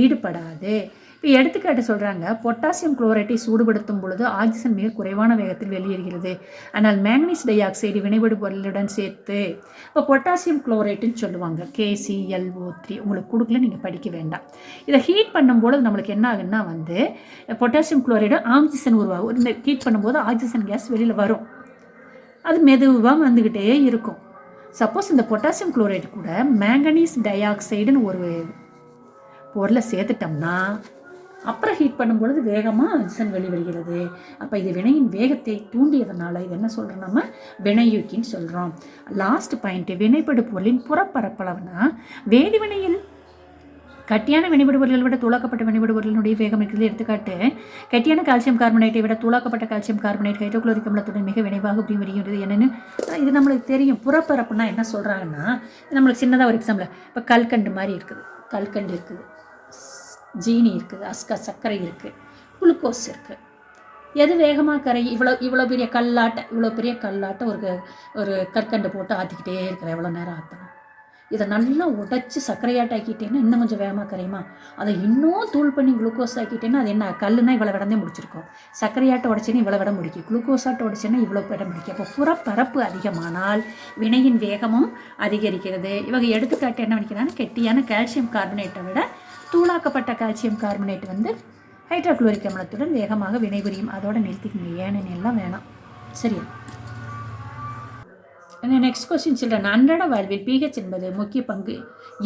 S1: ஈடுபடாது. இப்போ எடுத்துக்காட்டு சொல்கிறாங்க பொட்டாசியம் குளோரைட்டை சூடுபடுத்தும் பொழுது ஆக்சிஜன் மிக குறைவான வேகத்தில் வெளியேறுகிறது. ஆனால் மேங்கனீஸ் டை ஆக்சைடு வினைபடு பொருளுடன் சேர்த்து இப்போ பொட்டாசியம் குளோரைட்டுன்னு சொல்லுவாங்க கேசிஎல்ஓ த்ரீ உங்களுக்கு கொடுக்கல நீங்கள் படிக்க வேண்டாம். இதை ஹீட் பண்ணும்பொழுது நம்மளுக்கு என்ன ஆகுன்னா வந்து பொட்டாசியம் குளோரைடு ஆக்சிஜன் உருவாகும் இந்த ஹீட் பண்ணும்போது ஆக்சிஜன் கேஸ் வெளியில் வரும். அது மெதுவாக வந்துக்கிட்டே இருக்கும். சப்போஸ் இந்த பொட்டாசியம் குளோரைடு கூட மேங்கனீஸ் டை ஆக்சைடுன்னு ஒரு பொருளை சேர்த்துட்டோம்னா அப்புறம் ஹீட் பண்ணும் பொழுது வேகமாக ஆக்சிஜன் வெளிவருகிறது. அப்போ இது வினையின் வேகத்தை தூண்டியதனால இது என்ன சொல்கிறோம் நம்ம? வினையூக்கின்னு சொல்கிறோம் லாஸ்ட் பாயிண்ட்டு வினைப்படு பொருளின் புறப்பரப்பளவுனா வேதிவினையில் கட்டியான வினைபடுபொருளை விட தூளாக்கப்பட்ட வினைபடுபொருளினுடைய வேகம் இருக்கிறது. எடுத்துக்காட்டு கட்டியான கால்சியம் கார்பனேட்டை விட தூளாக்கப்பட்ட கால்சியம் கார்பனேட் ஹைட்ரோக்ளோரிக் அமிலத்துடன் மிக வினைவாக அப்படி வருகிறது. என்னென்னு? இது நம்மளுக்கு தெரியும். புறப்பரப்புனா என்ன சொல்கிறாங்கன்னா நம்மளுக்கு சின்னதாக ஒரு எக்ஸாம்பிள் இப்போ கல்கண்டு மாதிரி இருக்குது. கல்கண்டு இருக்குது. ஜீனி இருக்குது அஸ்கா சர்க்கரை இருக்குது குளுக்கோஸ் இருக்குது எது வேகமாக கரை இவ்வளோ இவ்வளோ பெரிய கல்லாட்டை இவ்வளோ பெரிய கல்லாட்டை ஒரு ஒரு கற்கண்டு போட்டு ஆற்றிக்கிட்டே இருக்கிற எவ்வளோ நேரம் ஆற்றணும் இதை நல்லா உடைச்சி சர்க்கரையாட்டாக்கிட்டேன்னா இன்னும் கொஞ்சம் வேகமாக கரையுமா? அதை இன்னும் தூள் பண்ணி குளுக்கோஸ் ஆக்கிட்டேன்னா அது என்ன கல்லுனா இவ்வளோ விடந்தே முடிச்சிருக்கோம். சர்க்கரையாட்டை உடச்சேன்னா இவ்வளோ விட முடிக்கும். குளுக்கோஸ் ஆட்டை உடச்சேன்னா இவ்வளோ விட முடிக்கும். அப்போ புறப்பரப்பு அதிகமானால் வினையின் வேகமும் அதிகரிக்கிறது. இவங்க எடுத்துக்காட்டு என்ன பண்ணிக்கிறாங்கன்னா கெட்டியான கால்சியம் கார்பனேட்டை விட தூளாக்கப்பட்ட கால்சியம் கார்பனேட் வந்து ஹைட்ரோக்ளோரிக் அமிலத்துடன் வேகமாக வினைபுரியும். அதோட நிறுத்திக்கங்க. ஏன்னு எல்லாம் வேணாம். சரியா? நெக்ஸ்ட் கொஸ்டின் சில்ட்ரன் அன்றாட வாழ்வில் பிஹெச் என்பது முக்கிய பங்கு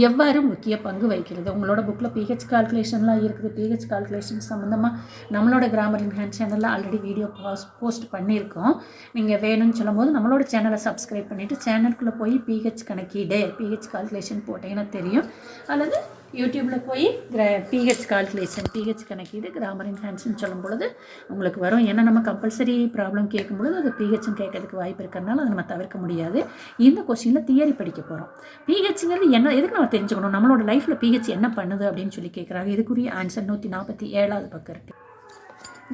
S1: எவ்வாறு முக்கிய பங்கு வகிக்கிறது? உங்களோட புக்கில் பிஹெச் கால்குலேஷன்லாம் இருக்குது. பிஹெச் கால்குலேஷன் சம்மந்தமாக நம்மளோட கிராமர் ஹேண்ட் சேனலில் ஆல்ரெடி வீடியோ போஸ்ட் போஸ்ட் பண்ணியிருக்கோம். நீங்கள் வேணும்னு சொல்லும்போது நம்மளோட சேனலை சப்ஸ்கிரைப் பண்ணிவிட்டு சேனலுக்குள்ளே போய் பிஹெச் கணக்கீடு பிஹெச் கால்குலேஷன் போட்டேன்னா தெரியும். அல்லது யூடியூப்பில் போய் கிர பிஹெச் கால்குலேஷன் பிஹெச் கணக்கீடு கிராமர் இன்ஹான்ஸ்னு சொல்லும் பொழுது உங்களுக்கு வரும். ஏன்னா நம்ம கம்பல்சரி ப்ராப்ளம் கேட்கும் பொழுது அது பிஹெச்னு கேட்கறதுக்கு வாய்ப்பு இருக்கிறனால அதை நம்ம தவிர்க்க முடியாது. இந்த கொஸ்டினில் தியரி படிக்க போகிறோம் பிஹெச்ங்கிறது என்ன எதுக்கு நம்ம தெரிஞ்சுக்கணும்? நம்மளோட லைஃப்பில் பிஹெச் என்ன பண்ணுது அப்படின்னு சொல்லி கேட்குறாங்க. இதுக்குரிய ஆன்சர் நூற்றி நாற்பத்தி ஏழாவது பக்கம் இருக்குது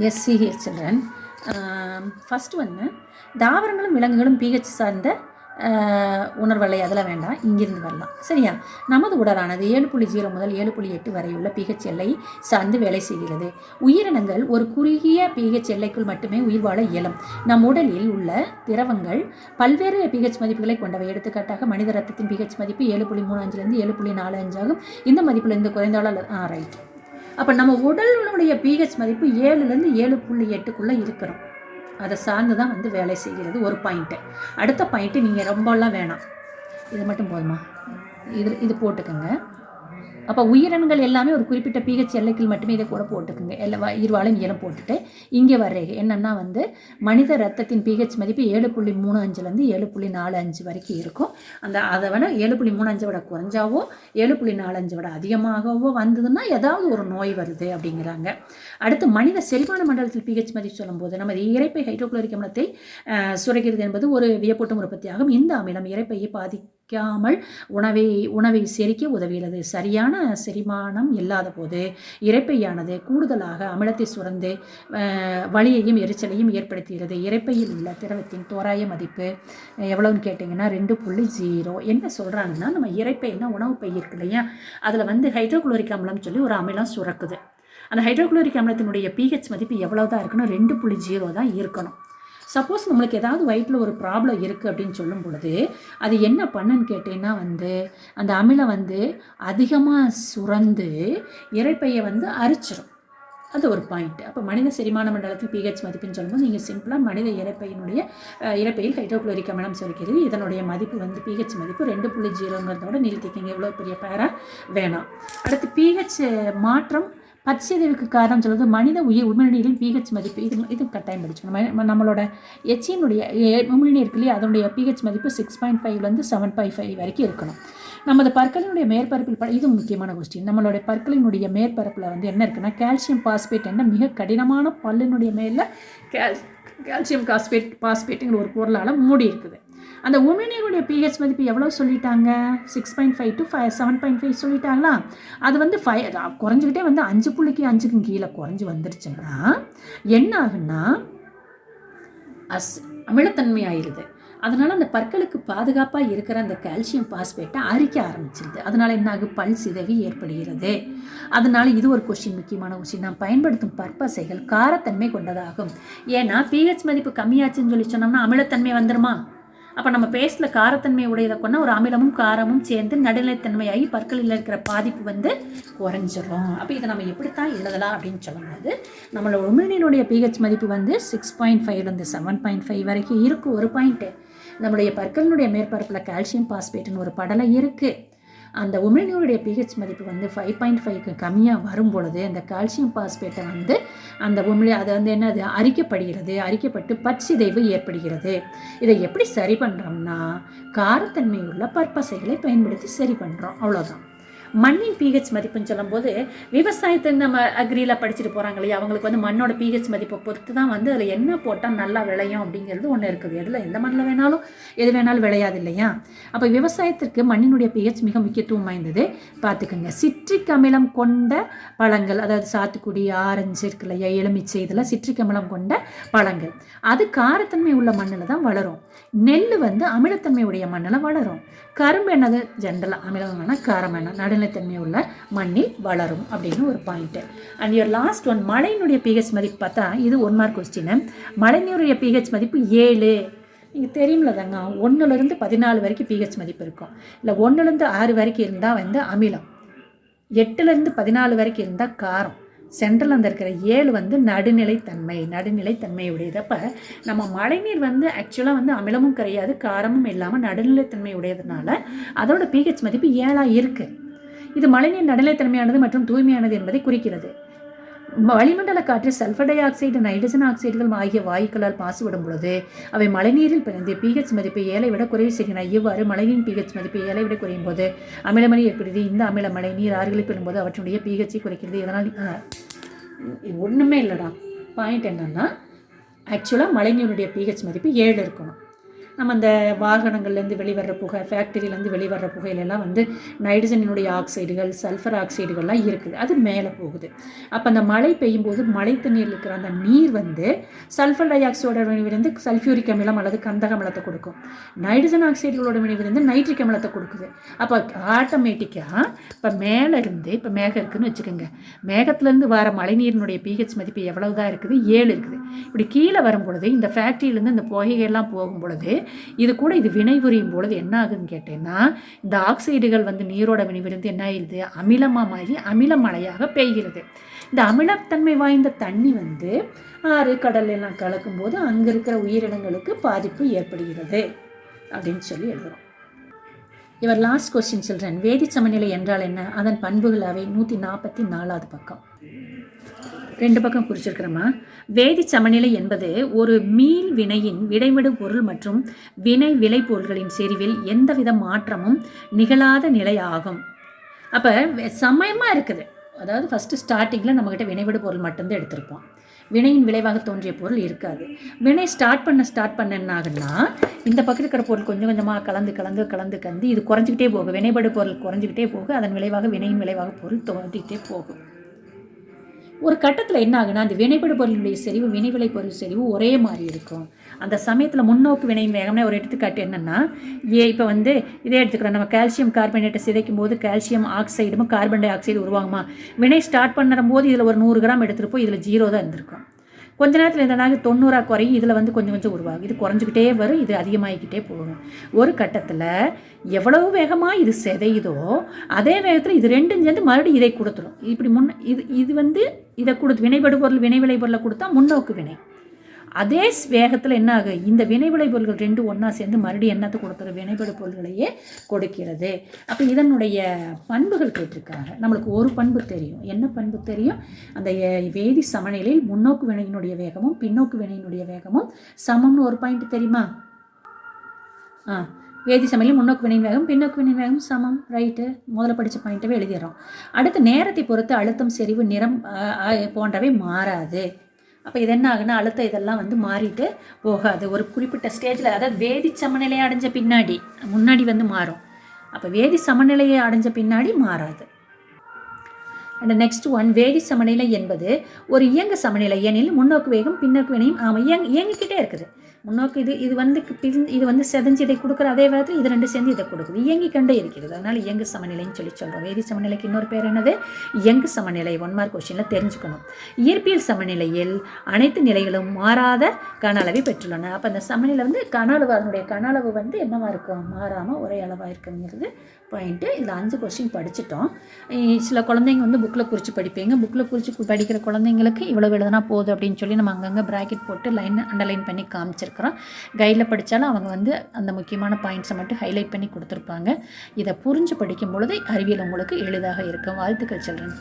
S1: எஸ்சிஹெச் சில்ட்ரன் ஃபஸ்ட்டு வந்து தாவரங்களும் விலங்குகளும் பிஹெச் சார்ந்த உணர்வலை அதெல்லாம் வேண்டாம். இங்கிருந்து வரலாம். சரியா? நமது உடலானது ஏழு புள்ளி ஜீரோ முதல் ஏழு புள்ளி எட்டு வரையுள்ள பிஹெச் எல்லை சார்ந்து வேலை செய்கிறது. உயிரினங்கள் ஒரு குறுகிய பிஹெச் எல்லைக்குள் மட்டுமே உயிர் வாழ இயலும். நம் உடலில் உள்ள திரவங்கள் பல்வேறு பிஹெச் மதிப்புகளை கொண்டவை. எடுத்துக்காட்டாக மனித ரத்தத்தின் பிஹெச் மதிப்பு ஏழு புள்ளி மூணு அஞ்சுலேருந்து ஏழு புள்ளி நாலு அஞ்சாகும் இந்த மதிப்புலேருந்து குறைந்தாலும் ஆ ரைட் அப்போ நம்ம உடலுடைய பிஹெச் மதிப்பு ஏழுலேருந்து ஏழு புள்ளி எட்டுக்குள்ளே இருக்கிறோம். அதை சார்ந்து தான் வந்து வேலை செய்கிறது. ஒரு பாயிண்ட்டு அடுத்த பாயிண்ட்டு நீங்கள் ரொம்பலாம் வேணாம். இது மட்டும் போதுமா? இது இது போட்டுக்கோங்க. அப்போ உயிரினங்கள் எல்லாமே ஒரு குறிப்பிட்ட பிஹெச் எல்லைக்குள் மட்டுமே இதை கூட போட்டுக்குங்க. எல்லா இருவாளும் இயலும் போட்டுட்டு இங்கே வர்ற என்னென்னா வந்து மனித ரத்தத்தின் பிஹெச் மதிப்பு ஏழு புள்ளி மூணு அஞ்சுலேருந்து ஏழு புள்ளி நாலு அஞ்சு வரைக்கும் இருக்கும். அந்த அதை விட ஏழு புள்ளி மூணு அஞ்சை விட குறைஞ்சாவோ ஏழு புள்ளி நாலு அஞ்சை விட அதிகமாகவோ வந்ததுன்னா ஏதாவது ஒரு நோய் வருது அப்படிங்கிறாங்க. அடுத்து மனித செரிமான மண்டலத்தில் பிஹெச் மதிப்பு சொல்லும்போது நமது இறைப்பை ஹைட்ரோக்ளோரிக் அமிலத்தை சுரக்கிறது என்பது ஒரு வியப்பூட்டும் உற்பத்தியாகும். இந்த அமிலம் இறைப்பையை பாதி பாதிக்காமல் உணவை உணவை செரிக்க உதவுகிறது சரியான செரிமானம் இல்லாத போது இறைப்பையானது கூடுதலாக அமிலத்தை சுரந்து வலியையும் எரிச்சலையும் ஏற்படுத்துகிறது இரைப்பையில் உள்ள திரவத்தின் தோராய மதிப்பு எவ்வளோன்னு எவ்வளவுன்னு கேட்டிங்கன்னா ரெண்டு புள்ளி ஜீரோ. என்ன சொல்கிறாங்கன்னா நம்ம இரைப்பைன்னா உணவு பை இருக்கு இல்லையா? அதில் வந்து ஹைட்ரோகுளோரிக் அமிலம் சொல்லி ஒரு அமிலம் சுரக்குது. அந்த ஹைட்ரோகுளோரிக் அமிலத்தினுடைய பிஹெச் மதிப்பு எவ்வளோ தான் இருக்கணும் ரெண்டு புள்ளி ஜீரோ தான் இருக்கணும். சப்போஸ் நம்மளுக்கு ஏதாவது வயிற்றில் ஒரு ப்ராப்ளம் இருக்குது அப்படின்னு சொல்லும் பொழுது அது என்ன பண்ணுன்னு கேட்டீங்கன்னா வந்து அந்த அமிலம் வந்து அதிகமாக சுரந்து இறைப்பையை வந்து அரிச்சிடும் அது ஒரு பாயிண்ட் அப்போ மனித செரிமான மண்டலத்தில் பிஹெச் மதிப்புன்னு சொல்லும்போது நீங்கள் சிம்பிளாக மனித இறப்பையினுடைய இறப்பையில் ஹைட்ரோக்ளோரிக் அமிலம் சொல்கிறது இதனுடைய மதிப்பு வந்து பிஹெச் மதிப்பு ரெண்டு புள்ளி ஜீரோங்கிறதோட நிறுத்திக்கிங்க எவ்வளோ பெரிய பேரா வேணாம். அடுத்து பிஹெச் மாற்றம் பச்சைதவிற்கு காரணம் சொல்வது மனித உயிர் உமிழ்நீரின் பிஹெச் மதிப்பு. இது இது கட்டாயம் படிச்சுக்கணும். நம்மளோட எச்சியினுடைய உமிழ்நீர் இருக்கு இல்லையா? அதனுடைய பிஹெச் மதிப்பு சிக்ஸ் பாயிண்ட் ஃபைவ்லேருந்து செவன் பாயிண்ட் ஃபைவ் வரைக்கும் இருக்கணும். நமது பற்களினுடைய மேற்பரப்பில் இது முக்கியமான கொஸ்டின் நம்மளுடைய பற்களினுடைய மேற்பரப்பில் வந்து என்ன இருக்குன்னா கால்சியம் பாஸ்பேட் என்ன மிக கடினமான பல்லினுடைய மேலே கேல் கால்சியம் காஸ்பேட் பாஸ்பேட்டுங்கிற ஒரு பொருளால் மூடி இருக்குது. அந்த உமிழ்நீருடைய பிஹெச் மதிப்பு எவ்வளோ சொல்லிட்டாங்க? Six point five to five seven point five சொல்லிட்டாங்களா? அது வந்து ஃபைவ் குறைஞ்சிக்கிட்டே வந்து அஞ்சு புள்ளிக்கு அஞ்சுக்கும் கீழே குறைஞ்சி வந்துருச்சுன்னா என்ன ஆகுன்னா அஸ் அமிலத்தன்மை ஆயிடுது. அதனால் அந்த பற்களுக்கு பாதுகாப்பாக இருக்கிற அந்த கால்சியம் பாஸ்பேட்டை அரிக்க ஆரம்பிச்சிருது. அதனால் என்ன பல் சிதவி ஏற்படுகிறது. அதனால் இது ஒரு கொஷின் முக்கியமான கொஷின் நாம் பயன்படுத்தும் பற்பசைகள் காரத்தன்மை கொண்டதாகும். ஏன்னா பிஹெச் மதிப்பு கம்மியாச்சுன்னு சொல்லி சொன்னோம்னா அமிலத்தன்மை வந்துருமா? அப்போ நம்ம பேஸ்டில் காரத்தன்மை உடையதை கொண்டா ஒரு அமிலமும் காரமும் சேர்ந்து நடுநிலைத்தன்மையாகி பற்களில் இருக்கிற பாதிப்பு வந்து குறைஞ்சிரும். அப்போ இதை நம்ம எப்படித்தான் எழுதலாம் அப்படின்னு சொல்லும்போது நம்மளோட உமிழ்நீருடைய பிஹெச் மதிப்பு வந்து சிக்ஸ் பாயிண்ட் ஃபைவ்லேருந்து செவன் பாயிண்ட் ஃபைவ் வரைக்கும் இருக்குது ஒரு பாயிண்ட்டு நம்முடைய பற்களினுடைய மேற்பரப்பில் கால்சியம் பாஸ்பேட்னு ஒரு படலை இருக்குது அந்த உமிழ்நீருடைய பிஹெச் மதிப்பு வந்து ஃபைவ் பாயிண்ட் ஃபைவ்க்கு கம்மியாக வரும் பொழுது அந்த கால்சியம் பாஸ்பேட்டை வந்து அந்த உமிழ் அதை வந்து என்னது? அரிக்கப்படுகிறது. அரிக்கப்பட்டு பற்சிதைவு ஏற்படுகிறது. இதை எப்படி சரி பண்ணுறோம்னா காரத்தன்மையுள்ள பற்பசைகளை பயன்படுத்தி சரி பண்ணுறோம் அவ்வளோதான் மண்ணின் பிஹெச் மதிப்புன்னு சொல்லும்போது விவசாயத்தை நம்ம அக்ரியில் படிச்சுட்டு போகிறாங்க இல்லையா? அவங்களுக்கு வந்து மண்ணோட பிஹெச் மதிப்பை பொறுத்து தான் வந்து அதில் என்ன போட்டால் நல்லா விளையும் அப்படிங்கிறது ஒன்று இருக்குது. எதில்? எந்த மண்ணில் வேணாலும் எது வேணாலும் விளையாது இல்லையா? அப்போ விவசாயத்திற்கு மண்ணினுடைய பிஹெச் மிக முக்கியத்துவம் வாய்ந்தது. பார்த்துக்கோங்க. சிட்ரிக் அமிலம் கொண்ட பழங்கள் அதாவது சாத்துக்குடி ஆரஞ்சு இருக்கு இல்லையா? எலுமிச்சை இதெல்லாம் சிட்ரிக் அமிலம் கொண்ட பழங்கள். அது காரத்தன்மை உள்ள மண்ணில் தான் வளரும். நெல் வந்து அமிலத்தன்மை உடைய மண்ணில் வளரும். கரும்பு என்னது? ஜென்ரலாக அமிலம் வேணால் காரம் என்ன நடுநிலைத்தன்மை உள்ள மண்ணில் வளரும் அப்படின்னு ஒரு point and your last one மழையினுடைய pH மதிப்பு பார்த்தா இது ஒன் மார்க் கொஸ்டின் மழைநீருடைய பிஹெச் மதிப்பு ஏழு. நீங்கள் தெரியும்ல தாங்க ஒன்றுலேருந்து பதினாலு வரைக்கும் பிஹெச் மதிப்பு இருக்கும். இல்லை ஒன்றுலேருந்து ஆறு வரைக்கும் இருந்தால் வந்து அமிலம். எட்டுலேருந்து பதினாலு வரைக்கும் இருந்தால் காரம். சென்ட்ரல் அந்த இருக்கிற ஏழு வந்து நடுநிலைத்தன்மை நடுநிலைத்தன்மை உடையது அப்போ நம்ம மழைநீர் வந்து ஆக்சுவலாக வந்து அமிலமும் கிடையாது காரமும் இல்லாமல் நடுநிலைத்தன்மை உடையதுனால அதோட பிஹெச் மதிப்பு ஏழாக இருக்குது இது மழைநீர் நடுநிலைத்தன்மையானது மற்றும் தூய்மையானது என்பதை குறிக்கிறது. வளிமண்டல காற்றில் சல்ஃபர் டை ஆக்சைடு நைட்ரஜன் ஆக்சைடுகள் ஆகிய வாயுக்களால் மாசுபடும் பொழுது அவை மழைநீரில் பிறந்து பிஹெச் மதிப்பை ஏழை விட குறைவு செய்கின்றன. இவ்வாறு மழைநீரின் பிஹெச் மதிப்பை ஏழை விட குறையும் போது அமிலமணி ஏற்படுது இந்த அமில மழை நீர் ஆறுகளில் பெறும்போது அவற்றுடைய பிஹெச்சை குறைக்கிறது. இதனால் ஒன்றுமே இல்லைடா. பாயிண்ட் என்னன்னா ஆக்சுவலாக மழைநீருடைய பிஹெச் மதிப்பு ஏழு இருக்கணும். நம்ம அந்த வாகனங்கள்லேருந்து வெளிவர புகை ஃபேக்டரியிலேருந்து வெளிவர்ற புகையிலெல்லாம் வந்து நைட்ரஜனினுடைய ஆக்சைடுகள் சல்ஃபர் ஆக்சைடுகள்லாம் இருக்குது. அது மேலே போகுது. அப்போ அந்த மழை பெய்யும் போது மழை தண்ணீரில் இருக்கிற அந்த நீர் வந்து சல்ஃபர் டை ஆக்சைடோட வினைவிலிருந்து சல்ஃபியூரிக் அமிலம் அல்லது கந்தக அமிலத்தை கொடுக்கும். நைட்ரஜன் ஆக்சைடுகளோட வினைவிலிருந்து நைட்ரிக் அமிலத்தை கொடுக்குது. அப்போ ஆட்டோமேட்டிக்காக இப்போ மேலே இருந்து இப்போ மேகம் இருக்குதுன்னு வச்சுக்கோங்க. மேகத்துலேருந்து வர மழைநீரினுடைய பிஹெச் மதிப்பு எவ்வளவு தான் இருக்குது? ஏழு இருக்குது. இப்படி கீழே வரும் பொழுது இந்த ஃபேக்ட்ரியிலேருந்து இந்த புகைகள்லாம் போகும் பொழுது இது கூட இது வினைபுரியும் பொழுது என்ன ஆகுதுன்னு கேட்டேன்னா இந்த ஆக்சைடுகள் வந்து நீரோட வினைபுரிந்து என்ன ஆயிடுது? அமிலமாக மாறி அமில மழையாக பெய்கிறது. இந்த அமிலத்தன்மை வாய்ந்த தண்ணி வந்து ஆறு கடல் எல்லாம் கலக்கும்போது அங்கே இருக்கிற உயிரினங்களுக்கு பாதிப்பு ஏற்படுகிறது அப்படின்னு சொல்லி எழுதுகிறோம் இவர் லாஸ்ட் கொஸ்டின் சில்ட்ரன் வேதி சமநிலை என்றால் என்ன? அதன் பண்புகள் அவை. நூற்றி நாற்பத்தி நாலாவது பக்கம். ரெண்டு பக்கம் குறிச்சிருக்கிறோமா? வேதி சமநிலை என்பது ஒரு மீள் வினையின் விடைவிடு பொருள் மற்றும் வினை விளை பொருள்களின் செறிவில் எந்தவித மாற்றமும் நிகழாத நிலை ஆகும் அப்போ சமயமாக இருக்குது. அதாவது ஃபஸ்ட்டு ஸ்டார்டிங்கில் நம்மக்கிட்ட வினைவிடு பொருள் மட்டும்தான் எடுத்திருப்போம். வினையின் விளைவாக தோன்றிய பொருள் இருக்காது. வினை ஸ்டார்ட் பண்ண ஸ்டார்ட் பண்ண என்ன ஆகுன்னா இந்த பக்கம் இருக்கிற பொருள் கொஞ்சம் கொஞ்சமாக கலந்து கலந்து கலந்து கலந்து இது குறைஞ்சிக்கிட்டே போகும். வினைபடு பொருள் குறைஞ்சிக்கிட்டே போகும். அதன் விளைவாக வினையின் விளைவாக பொருள் தோன்றிக்கிட்டே போகும். ஒரு கட்டத்தில் என்ன ஆகுனா அந்த வினைபடு பொருளுடைய செறிவு வினைவிளை பொருள் செறிவு ஒரே மாதிரி இருக்கும். அந்த சமயத்தில் முன்னோக்கு வினையின் வேகம்னா ஒரு எடுத்துக்காட்டு என்னென்னா ஏ இப்போ வந்து இதே எடுத்துக்கிறோம். நம்ம கால்சியம் கார்பனேட்டை சிதைக்கும் போது கால்சியம் ஆக்சைடும் கார்பன் டை ஆக்சைடு உருவாகுமா? வினை ஸ்டார்ட் பண்ணும்போது இதில் ஒரு நூறு கிராம் எடுத்துருப்போம். இதில் ஜீரோ தான் இருந்திருக்கும். கொஞ்ச நேரத்தில் இந்த நாங்கள் தொண்ணூறா குறையும். இதில் வந்து கொஞ்சம் கொஞ்சம் உருவாகும். இது குறைஞ்சிக்கிட்டே வரும். இது அதிகமாகிக்கிட்டே போகும். ஒரு கட்டத்தில் எவ்வளவு வேகமாக இது சிதையுதோ அதே வேகத்தில் இது ரெண்டும் சேர்ந்து மறுபடியும் இதை கொடுத்துரும். இப்படி முன் இது இது வந்து இதை கொடுத்து வினைபடுபொருள் வினை விளை பொருளை கொடுத்தா முன்னோக்கு வினை. அதே வேகத்தில் என்ன ஆகும் இந்த வினைவிளை பொருள்கள் ரெண்டு ஒன்றா சேர்ந்து மறுபடியும் என்னத்தை கொடுக்குற வினைவிளை பொருள்களையே கொடுக்கிறது. அப்போ இதனுடைய பண்புகள் கேட்டிருக்காங்க. நம்மளுக்கு ஒரு பண்பு தெரியும். என்ன பண்பு தெரியும்? அந்த வேதி சமநிலையில் முன்னோக்கு வினையினுடைய வேகமும் பின்னோக்கு வினையினுடைய வேகமும் சமம்னு ஒரு பாயிண்ட் தெரியுமா? ஆ வேதி சமையல் முன்னோக்கு வினை வேகம் பின்னோக்கு வினை வேகம் சமம். ரைட்டு முதல்ல படித்த பாயிண்ட்டவே எழுதிடுறோம். அடுத்து நேரத்தை பொறுத்து அழுத்தம் செறிவு நிறம் போன்றவை மாறாது. அப்போ இது என்ன ஆகுனா அழுத்தம் இதெல்லாம் வந்து மாறிட்டு போகாது. ஒரு குறிப்பிட்ட ஸ்டேஜில் அதாவது வேதி சமநிலையை அடைஞ்ச பின்னாடி முன்னாடி வந்து மாறும். அப்போ வேதி சமநிலையை அடைஞ்ச பின்னாடி மாறாது. அண்ட் நெக்ஸ்ட் ஒன் வேதி சமநிலை என்பது ஒரு இயங்க சமநிலை எனில் முன்னோக்கு வேகம் பின்னோக்கு வினையும் ஆமாம் இயங் இயங்கிக்கிட்டே இருக்குது. முன்னோக்கு இது இது வந்து பின் இது வந்து செதஞ்சு இதை கொடுக்குற அதே வேகத்தில் இது ரெண்டு சேர்ந்து இதை கொடுக்குது. இயங்கி கண்டே இருக்கிறது. அதனால் இயங்கு சமநிலைன்னு சொல்லி சொல்கிறோம் வேதி சமநிலைக்கு இன்னொரு பேர் என்னது? இயங்கு சமநிலை ஒன் மார்க் கொஸ்டினில் தெரிஞ்சுக்கணும். இயற்பியல் சமநிலையில் அனைத்து நிலைகளும் மாறாத கன அளவை பெற்றுள்ளன. அப்போ அந்த சமநிலை வந்து கன அளவு அதனுடைய கன அளவு வந்து என்னவாக இருக்கும்? மாறாமல் ஒரே அளவாக இருக்குங்கிறது பாயிண்ட்டு இதில் அஞ்சு கொஸ்டின் படிச்சிட்டோம். சில குழந்தைங்க வந்து புக்கில் குறித்து படிப்பீங்க. புக்கில் குறித்து படிக்கிற குழந்தைங்களுக்கு இவ்வளோ எழுதுனா போதும் அப்படின்னு சொல்லி நம்ம அங்கங்கே ப்ராக்கெட் போட்டு லைன் அண்டர்லைன் பண்ணி காமிச்சிருக்கிறோம். கைடில் படித்தாலும் அவங்க வந்து அந்த முக்கியமான பாயிண்ட்ஸை மட்டும் ஹைலைட் பண்ணி கொடுத்துருப்பாங்க. இதை புரிஞ்சு படிக்கும் பொழுது அறிவியல் உங்களுக்கு எளிதாக இருக்கும். வாழ்த்துக்கள் சில்ட்ரன்